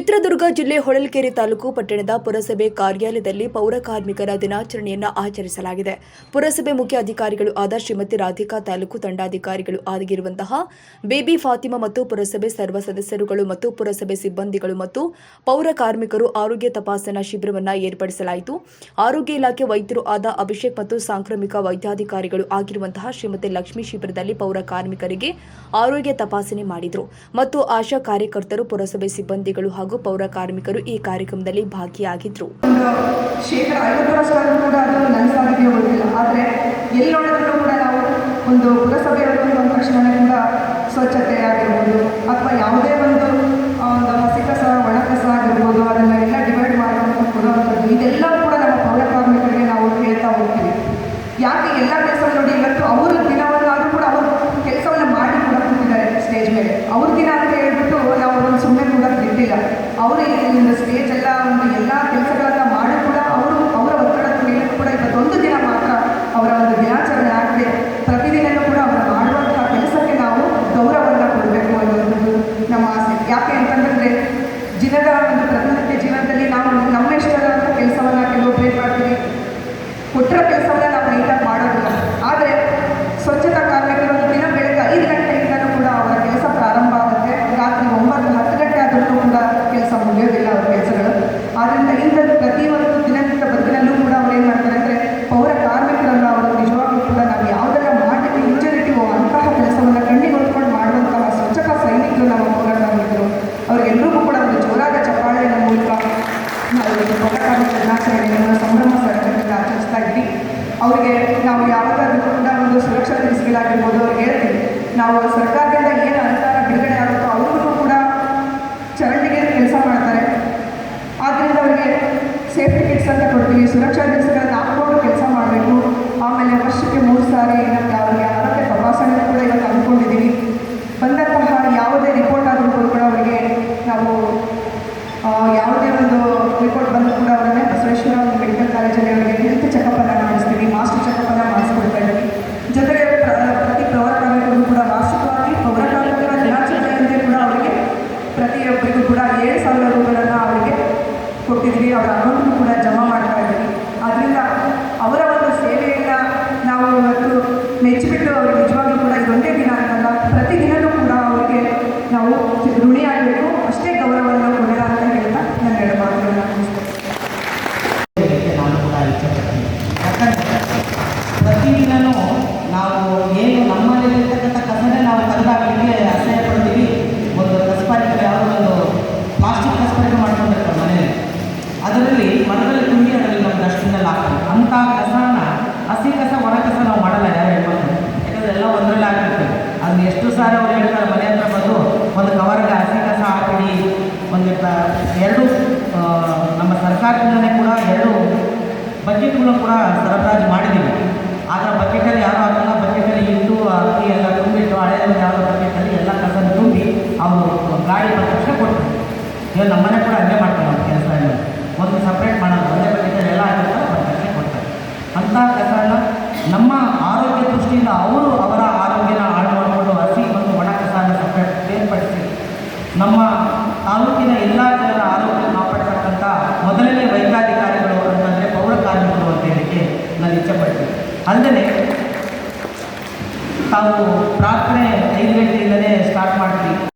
ಚಿತ್ರದುರ್ಗ ಜಿಲ್ಲೆ ಹೊಳಲ್ಕೆರೆ ತಾಲೂಕು ಪಟ್ಟಣದ ಪುರಸಭೆ ಕಾರ್ಯಾಲಯದಲ್ಲಿ ಪೌರ ಕಾರ್ಮಿಕರ ದಿನಾಚರಣೆಯನ್ನು ಆಚರಿಸಲಾಗಿದೆ. ಪುರಸಭೆ ಮುಖ್ಯ ಅಧಿಕಾರಿಗಳು ಆದ ಶ್ರೀಮತಿ ರಾಧಿಕಾ ತಾಲೂಕು ತಂಡಾಧಿಕಾರಿಗಳು ಆಗಿರುವಂತಹ ಬೇಬಿ ಫಾತಿಮಾ ಮತ್ತು ಪುರಸಭೆ ಸರ್ವ ಸದಸ್ಯರುಗಳು ಮತ್ತು ಪುರಸಭೆ ಸಿಬ್ಬಂದಿಗಳು ಮತ್ತು ಪೌರ ಕಾರ್ಮಿಕರು ಆರೋಗ್ಯ ತಪಾಸಣಾ ಶಿಬಿರವನ್ನು ಏರ್ಪಡಿಸಲಾಯಿತು. ಆರೋಗ್ಯ ಇಲಾಖೆ ವೈದ್ಯರು ಆದ ಅಭಿಷೇಕ್ ಮತ್ತು ಸಾಂಕ್ರಾಮಿಕ ವೈದ್ಯಾಧಿಕಾರಿಗಳು ಆಗಿರುವಂತಹ ಶ್ರೀಮತಿ ಲಕ್ಷ್ಮೀ ಶಿಬಿರದಲ್ಲಿ ಪೌರ ಕಾರ್ಮಿಕರಿಗೆ ಆರೋಗ್ಯ ತಪಾಸಣೆ ಮಾಡಿದರು. ಮತ್ತು ಆಶಾ ಕಾರ್ಯಕರ್ತರು ಪುರಸಭೆ ಸಿಬ್ಬಂದಿಗಳು ಹಾಗೂ ಪೌರ ಕಾರ್ಮಿಕರು ಈ ಕಾರ್ಯಕ್ರಮದಲ್ಲಿ ಭಾಗಿಯಾಗಿದ್ದರು ಒಂದು ಶೇಕಡ যিনি ಅವರಿಗೆ ನಾವು ಯಾವಾಗಲೂ ಕೂಡ ಒಂದು ಸುರಕ್ಷಾ ತಿಳಿಸಿಗಳಾಗಿರ್ಬೋದು ಅವ್ರಿಗೆ ಹೇಳ್ತೀವಿ ನಾವು ಸರ್ಕಾರದಿಂದ ಏನು ಅನುದಾನ ಬಿಡುಗಡೆ ಆಗುತ್ತೋ ಅವ್ರಿಗೂ ಕೂಡ ಚರಂಡಿಗೆ ಕೆಲಸ ಮಾಡ್ತಾರೆ. ಆದ್ದರಿಂದ ಅವರಿಗೆ ಸೇಫ್ಟಿ ಕಿಟ್ಸ್ ಅಂತ ಕೊಡ್ತೀವಿ. ಸುರಕ್ಷಾ ದಿವಸಗಳನ್ನು ಹಾಕ್ಕೊಂಡು ಕೆಲಸ ಮಾಡಬೇಕು. ಆಮೇಲೆ ವರ್ಷಕ್ಕೆ ಮೂರು ಸಾರಿ ನಮಗೆ ಅವರಿಗೆ ಆರೋಗ್ಯ ತಪಾಸಣೆ ಕೂಡ ಇವತ್ತು ಅಂದ್ಕೊಂಡಿದ್ದೀವಿ ಬಂದಂತಹ ಯಾವುದೇ ರಿಪೋರ್ಟ್ ಆದರೂ ಕೂಡ ಅವರಿಗೆ ನಾವು ಯಾವುದೇ ಒಂದು ರಿಪೋರ್ಟ್ ಬಂದರೂ ಕೂಡ ಅವರನ್ನೇ ಬಸವೇಶ್ವರ ಒಂದು ಮೆಡಿಕಲ್ ಕಾಲೇಜಲ್ಲಿ ಅವರಿಗೆ ಹೆಲ್ತ್ ಚೆಕಪ್ಪನ್ನು ಮಾಡಿಸ್ತೀವಿ ಮಾಸ್ಟರ್ ಚೆಕಪ್ಪನ್ನು ಮಾಡಿಸ್ಕೊಡ್ತಾ ಇದ್ದೀವಿ ಜೊತೆಗೆ ಪ್ರ- ಪ್ರತಿ ಪೌರ ಕಾರ್ಮಿಕರು ಕೂಡ ವಾರ್ಷಿಕವಾಗಿ ಪೌರ ಕಾರ್ಮಿಕರ ದಿನಾಚರಣೆಯಂತೆ ಕೂಡ ಅವರಿಗೆ ಪ್ರತಿಯೊಬ್ಬರಿಗೂ ಕೂಡ ಏಳು ಸಾವಿರ ರೂಪಾಯಿಗಳನ್ನು ಅವರಿಗೆ ಕೊಟ್ಟಿದ್ದೀವಿ ಅವರ ಅಮೌಂಟನ್ನು ಕೂಡ ಜಮಾ ಮಾಡ್ತಾ ಇದ್ದೀವಿ. ಆದ್ದರಿಂದ ಅವರ ಒಂದು ಸೇವೆಯನ್ನು ನಾವು ಇವತ್ತು ಮೆಚ್ಚಿಬಿಟ್ಟು ಅವರಿಗೆ ನಿಜವಾಗ್ಲೂ ಕೂಡ ಇದೊಂದೇ ದಿನ ಅಂತಲ್ಲ ಪ್ರತಿದಿನವೂ ಕೂಡ ಅವರಿಗೆ ನಾವು ಋಣಿಯಾಗಬೇಕು ಅಷ್ಟೇ ಗೌರವವನ್ನು ಕೊಡೋಣ ಅಂತ ಹೇಳ್ತಾ ನನ್ನ ಎರಡು ಮಾತುಗಳನ್ನು ಮುಗಿಸ್ತೇನೆ ಹೇಳಲಿಕ್ಕೆ ನಾನು ಕೂಡ ಇಚ್ಛೆಪಡ್ತೀನಿ ಯಾಕಂದರೆ ಪ್ರತಿದಿನವೂ ನಾವು ಏನು ನಮ್ಮಲ್ಲಿರ್ತಕ್ಕಂಥ ಕಸನೇ ನಾವು ತೆಗೆದಾಕಲಿಕ್ಕೆ ಅಸಹ್ಯ ಪಡ್ತೀವಿ ಒಂದು ಕಸಪಾರಿಕೆ ಯಾವುದೋ ಒಂದು ಪ್ಲಾಸ್ಟಿಕ್ ಕಸಪಾರಿಕೆ ಮಾಡ್ಕೊಂಡಿರ್ತಾರೆ ಮನೆಯಲ್ಲಿ ಅದರಲ್ಲಿ ಮರದಲ್ಲಿ ತುಂಬಿ ಅದರಲ್ಲಿ ನಮ್ಮ ಡಸ್ಟ್ಬಿನಲ್ಲಿ ಹಾಕ್ತೀವಿ ಅಂಥ ಕಸನ ಹಸಿ ಕಸ ಒಣ ಕಸ ನಾವು ಮಾಡಲ್ಲ ಯಾರು ಹೇಳ್ಬೇಕು ಯಾಕಂದರೆ ಎಲ್ಲ ಒಂದರಲ್ಲೇ ಆಗಿರ್ತದೆ ಅದನ್ನ ಎಷ್ಟು ಸಾರಿ ಅವ್ರು ಹೇಳ್ತಾರೆ ಮನೆ ಹತ್ರ ಬಂದು ಒಂದು ಕವರ್ಗೆ ಹಸಿ ಕಸ ಹಾಕಿಡಿ ಒಂದು ಎರಡು ನಮ್ಮ ಸರ್ಕಾರದಿಂದಲೇ ಕೂಡ ಎರಡು ಬಕೆಟ್ಗಳು ಕೂಡ ಸರಬರಾಜು ಮಾಡಿದ್ದೀವಿ. ಆದರೆ ಬಕೆಟಲ್ಲಿ ಯಾರು ಹಾಕಲ್ಲ ಬಕೆಟಲ್ಲಿ ಇಟ್ಟು ಅಕ್ಕಿ ಎಲ್ಲ ತುಂಬಿಟ್ಟು ಹಳೆಯಲ್ಲಿ ಯಾವುದೋ ಬಕೆಟಲ್ಲಿ ಎಲ್ಲ ಕಸ ತುಂಬಿ ಅವರು ಗಾಡಿ ಬಂದ ತಕ್ಷಣ ಕೊಡ್ತಾರೆ ಇವಾಗ ನಮ್ಮನೆ ಕೂಡ ಹಂಗೆ ಮಾಡ್ತಾರೆ ನಾವು ಕೆಲಸ ಎಲ್ಲ. ಒಂದು ಸಪ್ರೇಟ್ ಮಾಡೋದು, ಒಂದೇ ಬಕೆಟಲ್ಲಿ ಎಲ್ಲ ಹಾಕಿರ್ತಾರೆ ತಕ್ಷಣ ಕೊಡ್ತಾರೆ. ಅಂಥ ಕಸನ ನಮ್ಮ ಆರೋಗ್ಯ ದೃಷ್ಟಿಯಿಂದ ಅವರು ಅವರ ಆರೋಗ್ಯನ ಹಾಳು ಮಾಡಿಕೊಂಡು ಹಸಿ ಮತ್ತು ಒಣ ಕಸನ ಸಪ್ರೇಟ್ ಬೇರ್ಪಡಿಸಿ ನಮ್ಮ ತಾಲೂಕಿನ ಎಲ್ಲ ಜನರ ಆರೋಗ್ಯ ಕಾಪಾಡ್ತಕ್ಕಂಥ ಮೊದಲನೇ ವೈದ್ಯಾಧಿಕಾರಿಗಳು ಅಂತಂದರೆ ಪೌರ ಕಾರ್ಮಿಕರು ಅಂತ ಹೇಳಲಿಕ್ಕೆ ನಾನು ಇಚ್ಛೆಪಡ್ತೀನಿ. ಅಲ್ಲದೆ ತಾವು ಪ್ರಾರ್ಥನೆ ಐದು ಗಂಟೆಯಿಂದಲೇ ಸ್ಟಾರ್ಟ್ ಮಾಡ್ತೀವಿ.